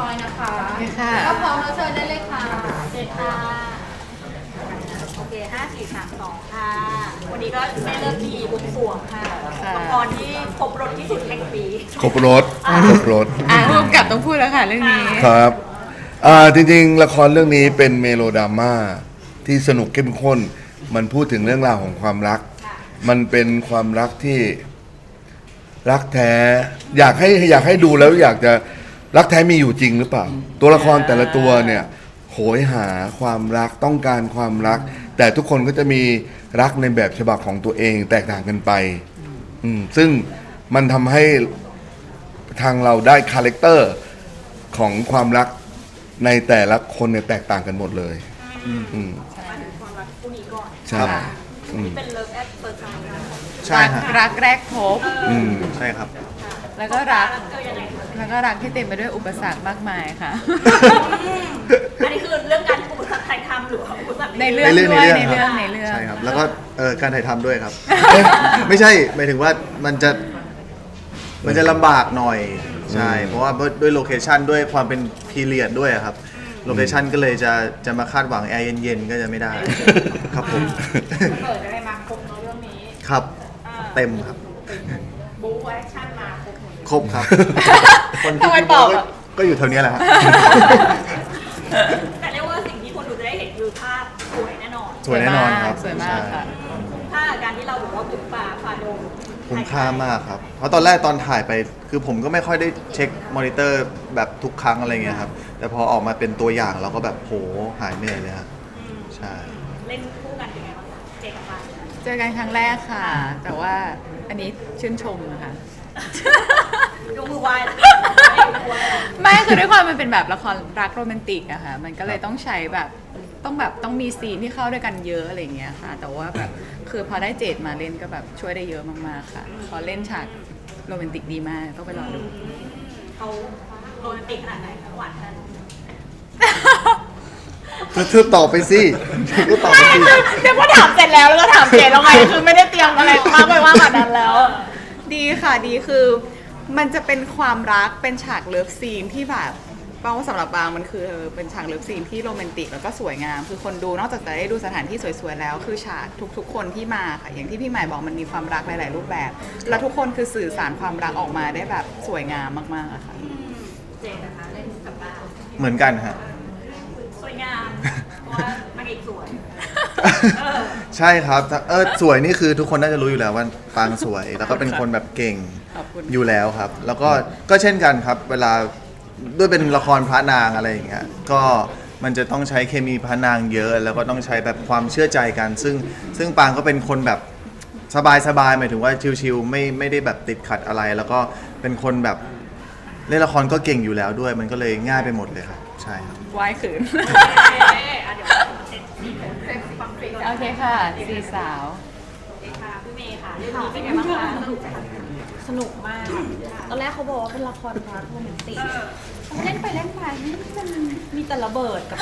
ร้อยนะคะค่ะก็พร้อมแล้วเชิญได้เลยค่ะเจ็ดค่ะ โอเคห้าสี่สามสองค่ะ วันนี้ก็แม่เลิกดีบุกสรวงค่ะค่ะละครที่ครบรถที่สุดแห่งปี ครบรถครบรถอะร่วมกับต้องพูดแล้วค่ะเรื่องนี้ ครับอ่าจริงๆ ละครเรื่องนี้เป็นเมโลดราม่าที่สนุกเข้มข้น มันพูดถึงเรื่องราวของความรัก มันเป็นความรักที่รักแท้ อยากให้อยากให้ดูแล้วอยากจะ รักแท้มีอยู่จริงหรือเปล่า ตัวละครแต่ละตัวเนี่ยโหยหาความรักต้องการความรัก แต่ทุกคนก็จะมีรักในแบบฉบับของตัวเองแตกต่างกันไปอืมซึ่งมันทำให้ทางเราได้คาแรคเตอร์ของความรักในแต่ละคนเนี่ยแตกต่างกันหมดเลย อืมมาถึงความรักคู่นี้ก่อนใช่อืมเป็นเลิฟแอดเฟิร์สไซด์นะใช่รักฮะรักแรกพบ อืม ใช่ครับ แล้วก็รักเจอยังไงคะ แล้วก็รักที่เต็มไปด้วยอุปสรรคมากมายค่ะ อันนี้คือเรื่องการอุปสรรคถ่ายทำหรือว่าอุปสรรคในเรื่องในเรื่องด้วยในในเรื่เรื่อองงในเรื่องใช่ครับ แล้วก็เออการถ่ายทำด้วยครับ ไม่ใช่หมายถึงว่ามันจะมันจะลำบากหน่อยใช่ เพราะว่าด้วยโลเคชันด้วยความเป็นพีเรียดด้วยอะครับโลเคชันก็เลยจะจะมาคาดหวังแอร์เย็นๆก็จะไม่ได้ ครับผมเปิดอะไรมาครบเนอะเรื่องนี้ครับอ่าเต็มครับ บู๊แอคชั่นมา ครบหมดครบครับ คนทำไมที่ตอบก็อะ ก็อยู่แถวเนี้ยแหละครับแต่เรียกว่าสิ่งที่คนดูจะได้เห็นคือภาพสวยแน่นอนสวยแน่นอนครับสวยมากค่ะถ้าการที่เราบอกว่าบุกป่าฝ่าดงคุ้มค่ามากครับ เพราะตอนแรกตอนถ่ายไป คือผมก็ไม่ค่อยได้เช็คมอนิเตอร์แบบทุกครั้งอะไรเงี้ยครับ แต่พอออกมาเป็นตัวอย่างเราก็แบบโหหายเหนื่อยเลยครับอืมใช่ เล่นคู่กันเป็นไงบ้างคะเจกับปานเจอกันครั้งแรกค่ะ แต่ว่าอันนี้ชื่นชมนะคะ ยกมือไหว้แล้วยกมือไหว้ไม่คือด้วยความมันเป็นแบบละครรักโรแมนติกอะค่ะมันก็เลยต้องใช้แบบต้องแบบต้องมีซีนที่เข้าด้วยกันเยอะอะไรอย่างเงี้ยค่ะ แต่ว่าแบบคือพอได้เจดมาเล่นก็แบบช่วยได้เยอะมากๆค่ะพอเล่นฉากโรแมนติกดีมากต้องไปรอดูเขาโรแมนติกขนาดไหนคะหวานขนาดไหนเธอเธอตอบไปสิเธอก็ตอบไปสิ เดี๋ยวพอถามเสร็จแล้วแล้วก็ถามเจดแล้วไงคือไม่ได้เตรียมอะไรมากไปว่ากว่านั้นแล้ว ดีค่ะดีคือ มันจะเป็นความรักเป็นฉากเลิฟซีนที่แบบเป้าสำหรับบางมันคือเป็นฉากเลิฟซีนที่โรแมนติกแล้วก็สวยงาม คือคนดูนอกจากจะได้ดูสถานที่สวยๆแล้ว คือฉากทุกๆ คนที่มาค่ะอย่างที่พี่หมายบอกมันมีความรักหลายๆรูปแบบ แล้วทุกคนคือสื่อสารความรักออกมาได้แบบสวยงามมากๆอะค่ะ เจนะคะเล่นกับปานเหมือนกันฮะ สวยงามเพราะว่านางเอกสวยเออ ใช่ครับเออสวยนี่คือทุกคนน่าจะรู้อยู่แล้วว่าปางสวย แล้วก็เป็นคนแบบเก่งขอบคุณ อยู่แล้วครับ แล้วก็ก็เช่นกันครับ เวลาด้วยเป็นละครพระนางอะไรอย่างเงี้ยก็มันจะต้องใช้เคมีพระนางเยอะ แล้วก็ต้องใช้แบบความเชื่อใจกัน ซึ่งซึ่งปางก็เป็นคนแบบสบายสบายๆหมายถึงว่าชิวๆไม่ไม่ได้แบบติดขัดอะไร แล้วก็เป็นคนแบบเล่นละครก็เก่งอยู่แล้วด้วย มันก็เลยง่ายไปหมดเลยครับใช่ครับ วายขืนโอเคอะเดี๋ยว โอเคค่ะสี่สาวโอเคค่ะพี่เมย์ค่ะเรื่องนี้เป็นไงบ้างคะสนุกไหมคะสนุกมาก ตอนแรกเขาบอกว่าเป็นละครรักโรแมนติกเล่นไปเล่นมานี่มันมีแต่ระเบิดกับ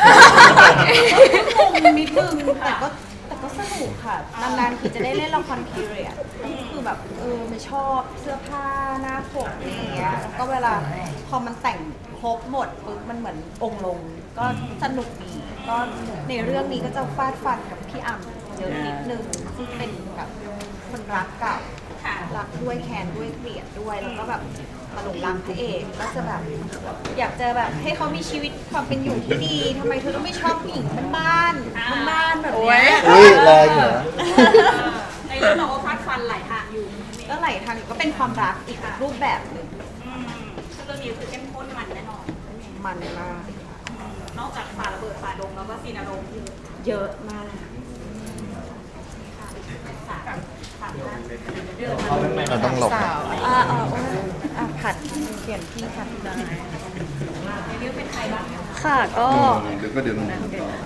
งงนิดนึงแต่ก็แต่ก็สนุกค่ะ นานๆคือจะได้เล่นละครพีเรียดก็คือแบบเออไม่ชอบเสื้อผ้าหน้าผมอะไรอย่างเงี้ยแล้วก็เวลาพอมันแต่งครบหมดปุ๊บมันเหมือนองค์ลง ก็สนุกดี ก็ในเรื่องนี้ก็จะฟาดฟันกับพี่อ่ำเยอะนิดนึงซึ่งเป็นแบบคนรักเก่าค่ะรักด้วยแค้นด้วยเกลียดด้วยแล้วก็แบบมาหลงรักพระเอกก็จะแบบอยากจะแบบให้เขามีชีวิตความเป็นอยู่ที่ดีทำไมเธอต้องไม่ชอบผู้หญิงบ้านๆบ้านๆแบบเนี้ยอุ้ยแรงเหรอในเรื่องเราก็ฟาดฟันหลายทางอยู่พี่เมก็ย์ไหลทางก็เป็นความรักอีกรูปแบบหนึ่งอืมซึ่งเรื่องนี้คือเข้มข้นมันแน่นอนมันมาก นอกจากฝ่าระเบิดฝ่าดงแล้วก็ซีนอารมณ์คือเยอะมากสามสามท่านเราต้องหลบสาวอ่าอ่าโอ้ยอ่าผัดเปลี่ยนที่ผัดได้ในเรื่องเป็นใครบ้างคะค่ะก็เดี๋ยวก็เดี๋ยว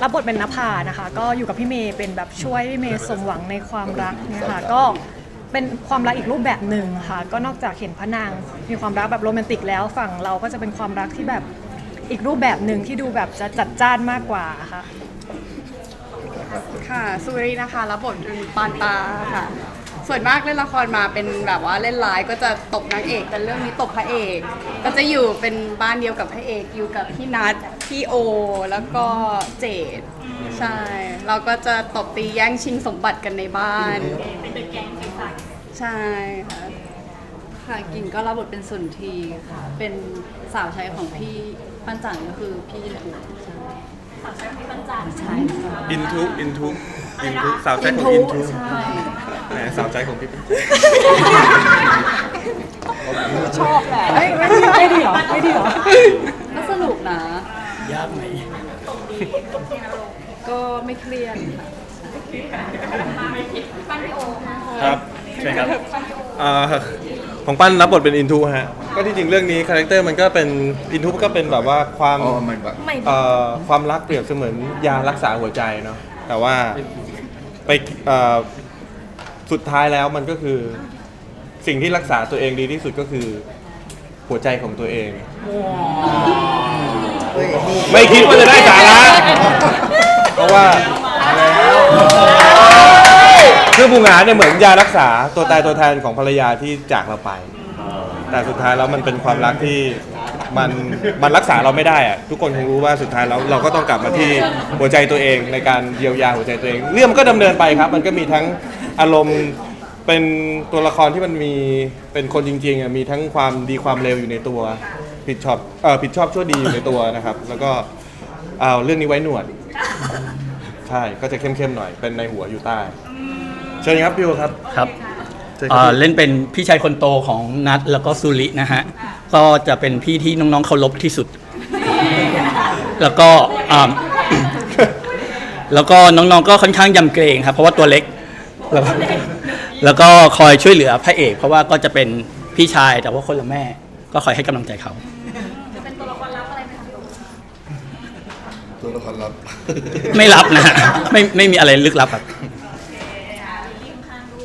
รับบทเป็นนภานะคะ ก็อยู่กับพี่เมย์เป็นแบบช่วยพี่เมย์สมหวังในความรักเนี่ยค่ะก็เป็นความรักอีกรูปแบบหนึ่งค่ะ ก็นอกจากเห็นพระนางมีความรักแบบโรแมนติกแล้วฝั่งเราก็จะเป็นความรักที่แบบ อีกรูปแบบหนึ่งที่ดูแบบจะจัดจ้านมากกว่าค่ะ ค่ะสุรีนะคะรับบทเป็นปานตาค่ะ ส่วนมากเล่นละครมาเป็นแบบว่าเล่นร้ายก็จะตบนางเอก แต่เรื่องนี้ตบพระเอก ก็จะอยู่เป็นบ้านเดียวกับพระเอกอยู่กับพี่นัทพี่โอ แล้วก็เจดใช่ เราก็จะตบตีแย่งชิงสมบัติกันในบ้านเป็นเด็กแก๊งสีสันใช่ค่ะค่ะกิ่งก็รับบทเป็นสุนทรีค่ะ เป็นสาวใช้ของพี่ ปั้นจันก็คือพี่ยินถูใช่สาวใช้พี่ปัญจันใช่ค่ะอินทุอินทุอินทุสาวใจของอินทุใช่แหมสาวใจของพี่ชอบแหละไม่ไม่ดีหรอไม่ดีหรอก็สนุกนะ ยากไหมก็ไม่เครียดค่ะปั้นพี่โอค่ะครับใช่ครับเอ่อของปั้นรับบทเป็นอินทุฮะ ก็ที่จริงเรื่องนี้คาแรคเตอร์มันก็เป็นอินทุก็เป็นแบบว่าความอ๋อไม่แบบเอ่อความรักเปรียบเสมือนยารักษาหัวใจเนาะแต่ว่าไปเอ่อสุดท้ายแล้วมันก็คือสิ่งที่รักษาตัวเองดีที่สุดก็คือหัวใจของตัวเองไม่คิดว่าจะได้สาระเพราะว่าคือบูหงาเนี่ยเหมือนยารักษาตัวตายตัวแทนของภรรยาที่จากเราไป แต่สุดท้ายแล้วมันเป็นความรักที่มันมันรักษาเราไม่ได้อะทุกคนคงรู้ว่าสุดท้ายแล้วเราก็ต้องกลับมาที่หัวใจตัวเองในการเยียวยาหัวใจตัวเอง เรื่องมันก็ดำเนินไปครับ มันก็มีทั้งอารมณ์เป็นตัวละครที่มันมีเป็นคนจริงๆอะมีทั้งความดีความเลวอยู่ในตัว ผิดชอบเออผิดชอบชั่วดีอยู่ในตัวนะครับ แล้วก็เอาเรื่องนี้ไว้หนวด ใช่ก็จะเข้มๆหน่อยเป็นในหัวอยู่ใต้เชิญครับพี่โอครับ ครับ เชิญคเอ่รับอเล่นเป็นพี่ชายคนโตของนัทแล้วก็สุรินะฮะ ก็จะเป็นพี่ที่น้องๆเคารพที่สุด แล้วก็อ่า แล้วก็น้องๆก็ค่อนข้างยำเกรงครับเพราะว่าตัวเล็ก แล้วก็แล้วก็คอยช่วยเหลือพระเอก เพราะว่าก็จะเป็นพี่ชายแต่ว่าคนละแม่ ก็คอยให้กำลังใจเขา จะเป็นตัวละครลับอะไรไหมคะตัวละครลับ ไม่รับนะฮะไม่ไม่มีอะไรลึกลับครับ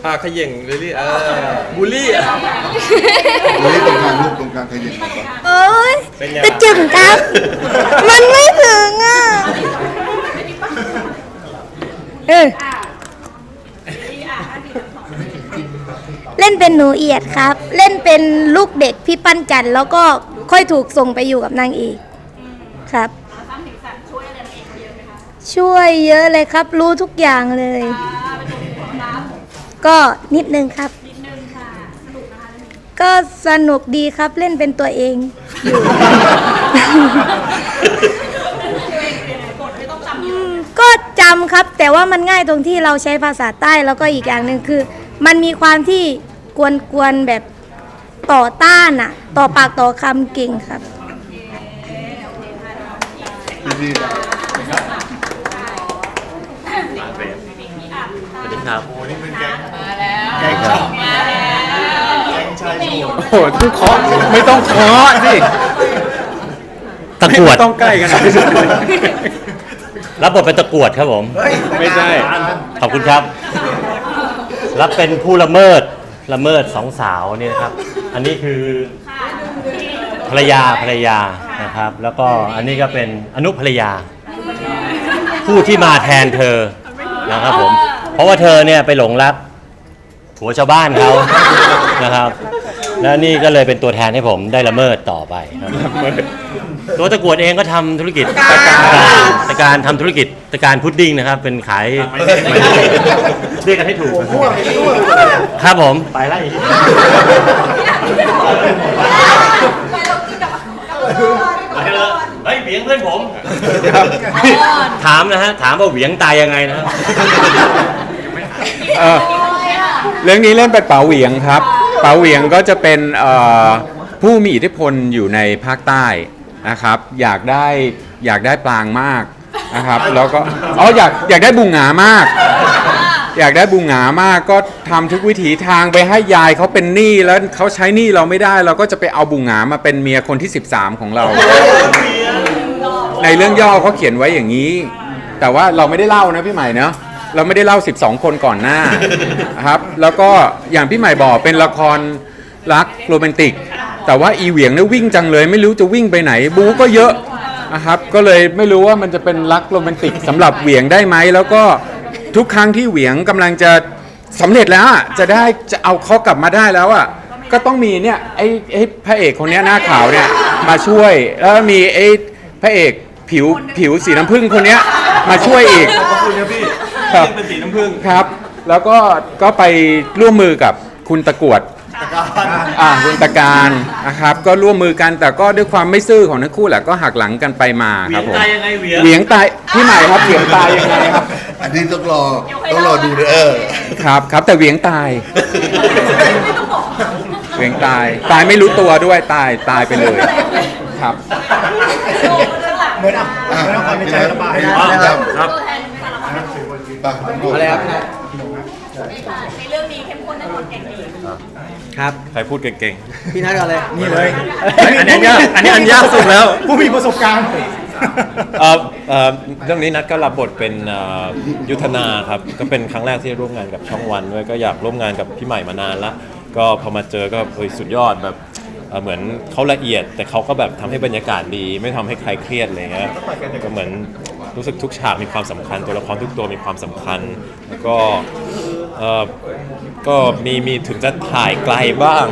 อ่าขย่งเลยลี่เออบูลลี่อะวันนี้ตรงกลางรูปตรงกลางใครยิงครับโอ้ยเป็นไงจะจึงครับ มันไม่ถึงอะ เออ เล่นเป็นหนูเอียดครับ เล่นเป็นลูกเด็กพี่ปั้นจันทร์แล้วก็ค่อยถูกส่งไปอยู่กับนางเอกครับสร้างสีสันช่วยอะไรนางเอกเยอะไหมคะช่วยเยอะเลยครับ รู้ทุกอย่างเลย ก็นิดนึงครับ นิดนึงค่ะ สนุกนะคะเรื่องนี้ก็สนุกดีครับเล่นเป็นตัวเองอยู่อืมก็จำครับ แต่ว่ามันง่ายตรงที่เราใช้ภาษาใต้แล้วก็อีกอย่างหนึ่งคือ มันมีความที่กวนๆแบบต่อต้านอะต่อปากต่อคำเก่งครับพี่ๆ สวัสดีครับโอ้โหต้องเคาะไม่ต้องเคาะสิตะกรวด ไม่ต้องใกล้กันนะรับบทเป็นตะกรวดครับผมไม่ใช่ ขอบคุณครับ รับเป็นผู้ละเมิด ละเมิดสองสาวเนี่ยนะครับ อันนี้คือภรรยาภรรยานะครับ แล้วก็อันนี้ก็เป็นอนุภรรยา ผู้ที่มาแทนเธอนะครับผม เพราะว่าเธอเนี่ยไปหลงรักผัวชาวบ้านเขา นะครับ แล้วนี่ก็เลยเป็นตัวแทนให้ผมได้ละเมิดต่อไปครับตัวตะกรวดเองก็ทำธุรกิจตะการตะการทำธุรกิจตะการพุดดิ้งนะครับ เป็นขายเรียกกันให้ถูก ครับผม ไปไล่ เฮ้ยเหวียงเพื่อนผม ถามนะฮะ ถามว่าเหวียงตายยังไงนะฮะเอ่อเรื่องนี้เล่นเป็นป๋าเหวียงครับป๋าเหวียงก็จะเป็นเอ่อผู้มีอิทธิพลอยู่ในภาคใต้นะครับ อยากได้อยากได้ปลางมากนะครับ แล้วก็อ๋ออยากอยากได้บุงหงามาก อยากได้บุงหงามากก็ทำทุกวิถีทางไปให้ยายเขาเป็นหนี้แล้วเขาใช้หนี้เราไม่ได้ เราก็จะไปเอาบุงหงามาเป็นเมียคนที่ 13 ของเรา ในเรื่องย่อเขาเขียนไว้อย่างนี้ แต่ว่าเราไม่ได้เล่านะพี่ใหม่เนาะเราไม่ได้เล่า 12 คนก่อนหน้าครับ แล้วก็อย่างพี่ใหม่บอกเป็นละครรักโรแมนติก แต่ว่าอีเหวียงเนี่ยวิ่งจังเลย ไม่รู้จะวิ่งไปไหน บูก็เยอะนะครับ ก็เลยไม่รู้ว่ามันจะเป็นรักโรแมนติกสำหรับเหวียงได้ไหม แล้วก็ทุกครั้งที่เหวียงกำลังจะสำเร็จแล้วจะได้จะเอาเขากลับมาได้แล้วอะก็ต้องมีเนี่ยไอ้ไอ้พระเอกคนนี้หน้าขาวเนี่ยมาช่วยแล้วมีไอ้พระเอก ผิวผิวสีน้ำผึ้งคนเนี้ยมาช่วยอีก ขอบคุณครับพี่ครับเป็นสีน้ำผึ้งครับ แล้วก็ก็ไปร่วมมือกับคุณตะกรวดอ่าคุณตะการนะครับ ก็ร่วมมือกันแต่ก็ด้วยความไม่ซื่อของทั้งคู่แหละก็หักหลังกันไปมาครับผมตายยังไงเหวียงเหวียงตายพี่ใหม่ครับเหวียงตายยังไงครับอันนี้ต้องรอต้องรอดูเลยเออครับครับ แต่เหวียงตายเหวียงตาย ตายไม่รู้ตัวด้วยตายตายไปเลยครับเหมื อนเอาเหมือนเอาความในใจระบายนะ ครับครับอะไรครับในเรื่องนี้เข้มข้นแน่นอนเก่งดีครับ ใครพูดเก่งพี่นัทอนเลย นี่เลยอันนี้ยากอันนี้อันยากสุดแล้ว ผู้มีประสบการณ์ เอ่อเอ่อเรื่องนี้นัดก็รับบทเป็นเอ่อยุทธนาครับ ก็เป็นครั้งแรกที่ร่วมงานกับช่องวันด้วยก็อยากร่วมงานกับพี่ใหม่มานานละก็พอมาเจอก็เฮ้ยสุดยอดแบบ เอ่อเหมือนเขาละเอียด แต่เขาก็แบบทำให้บรรยากาศดี ไม่ทำให้ใครเครียดอะไรเงี้ยก็เหมือนรู้สึกทุกฉากมีความสำคัญ ตัวละครทุกตัวมีความสำคัญ แล้วก็เอ่อก็มีมีถึงจะถ่ายไกลบ้าง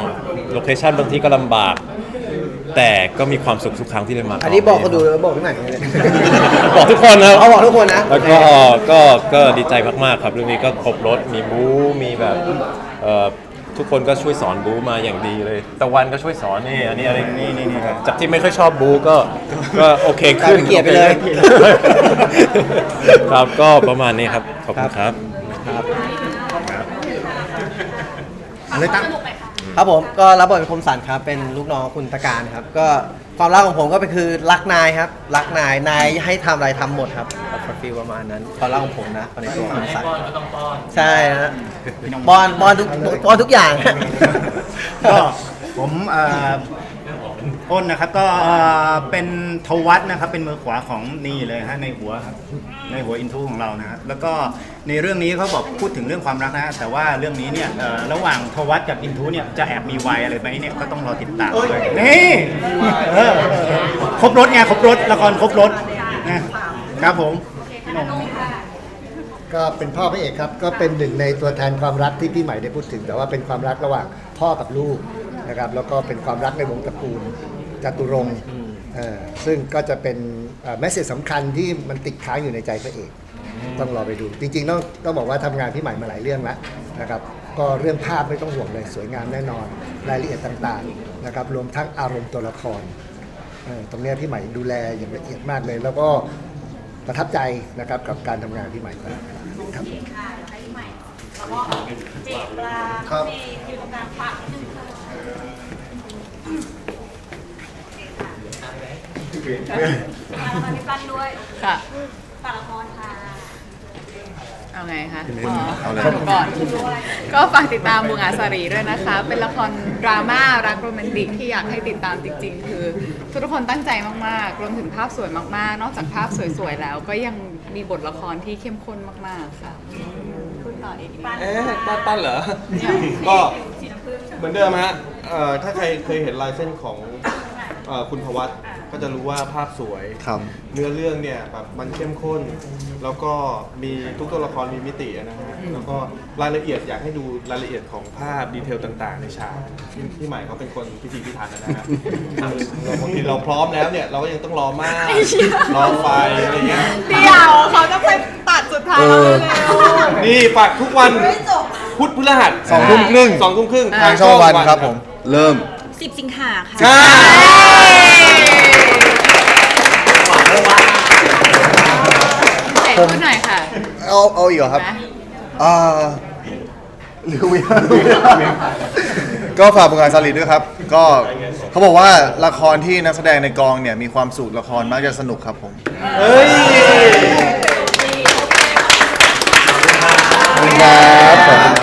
โลเคชั่นบางที่ก็ลำบาก แต่ก็มีความสุขทุกครั้งที่ได้มาอันนี้บอกก็ดูแล้วบอกที่ไหนเนี่ยบอกทุกคนนะครับเอาบอกทุกคนนะแล้วก็ก็ก็ดีใจมากๆครับเรื่องนี้ก็ครบรถมีบู๊มีแบบเอ่อ ทุกคนก็ช่วยสอนบู๊มาอย่างดีเลยตะวันก็ช่วยสอนนี่อันนี้อะไรนี่นี่นี่ครับ จากที่ไม่ค่อยชอบบู๊ก็ก็โอเคขึ้นกลายเป็นเกลียดไปเลย ครับก็ประมาณนี้ครับขอบคุณครับเลยตั้งครับผมก็รับบทเป็นคมสันครับเป็นลูกน้องคุณตะการครับ ก็ความรักของผมก็เป็นคือรักนายครับ รักนายนายให้ทำอะไรทำหมดครับแบบ ฟีลประมาณนั้นความรักของผมนะในตัวคมสันใช่ฮะบอลบอลทุกบอลทุกอย่างก็ผมเอ่ออ้นนะครับก็เอ่อเป็นทวัตนะครับเป็นมือขวาของนี่เลยฮะในหัวครับในหัวอินทูของเรานะฮะแล้วก็ในเรื่องนี้เขาบอกพูดถึงเรื่องความรักนะฮะแต่ว่าเรื่องนี้เนี่ยเอ่อระหว่างทวัตกับอินทูเนี่ยจะแอบมีวัยอะไรไหมเนี่ยก็ต้องรอติดตามด้วยนี่เออครบรถไงครบรถละครครบรถนะครับผม ก็เป็นพ่อพระเอกครับ ก็เป็นหนึ่งในตัวแทนความรักที่พี่ใหม่ได้พูดถึง แต่ว่าเป็นความรักระหว่างพ่อกับลูกนะครับ แล้วก็เป็นความรักในวงตระกูลจตุรงค์เอ่อซึ่งก็จะเป็นแมสเซจสำคัญที่มันติดค้างอยู่ในใจพระเอก ต้องรอไปดู จริงๆต้องต้องบอกว่าทำงานพี่ใหม่มาหลายเรื่องแล้วนะครับ ก็เรื่องภาพไม่ต้องห่วงเลยสวยงามแน่นอน รายละเอียดต่างๆนะครับ รวมทั้งอารมณ์ตัวละครเอ่อตรงเนี้ยพี่ใหม่ดูแลอย่างละเอียดมากเลย แล้วก็ประทับใจนะครับกับการทำงานพี่ใหม่มาก ครับค่ะให้ใหม่แล้วก็เจ็บปลาครับเมย์อยู่ตรงกลางฝากนิดนึงค่ะมาแล้วมาพี่ปั้นด้วยค่ะฝากละครค่ะ เอาไงคะเอาเลยก่อนก็ฝากติดตามบุงอาสารีด้วยนะคะ เป็นละครดราม่ารักโรแมนติกที่อยากให้ติดตามจริง ๆ คือทุกคนตั้งใจมากๆ รวมถึงภาพสวยมากๆ นอกจากภาพสวยๆแล้ว ก็ยังมีบทละครที่เข้มข้นมากๆค่ะคุณต่ออีกปั้นเอ๊ะปั้นปั้นเหรอ ก็เหมือนเดิมฮะเอ่อถ้าใครเคยเห็นลายเส้นของ เอ่อคุณพวัตก็จะรู้ว่าภาพสวย ครับ เนื้อเรื่องเนี่ยแบบมันเข้มข้น แล้วก็มีทุกตัวละครมีมิตินะฮะแล้วก็รายละเอียดอยากให้ดูรายละเอียดของภาพดีเทลต่างๆ ในฉากที่ที่ใหม่เขาเป็นคนพิธีพิถันนะฮะเราบางทีเราพร้อมแล้วเนี่ยเราก็ยังต้องรอมากรอไฟอะไรเงี้ยเดี๋ยวเขาจะไปตัดสุดท้ายแล้วเลยนี่ฝากทุกวันพุธพฤหัสสองทุ่มครึ่ง สองทุ่มครึ่งทางช่องวันครับผม เริ่ม สิบสิงหาค่ะ ใช่ ผมพูดหน่อยค่ะเอาเอาอีกเหครับอ่าหรือวิก็ฝากผลงานสาลิดด้วยครับ ก็เขาบอกว่าละครที่นักแสดงในกองเนี่ยมีความสุขละครมากจะสนุกครับผม เฮ้ยขอบคุณครับขอบคุณครับ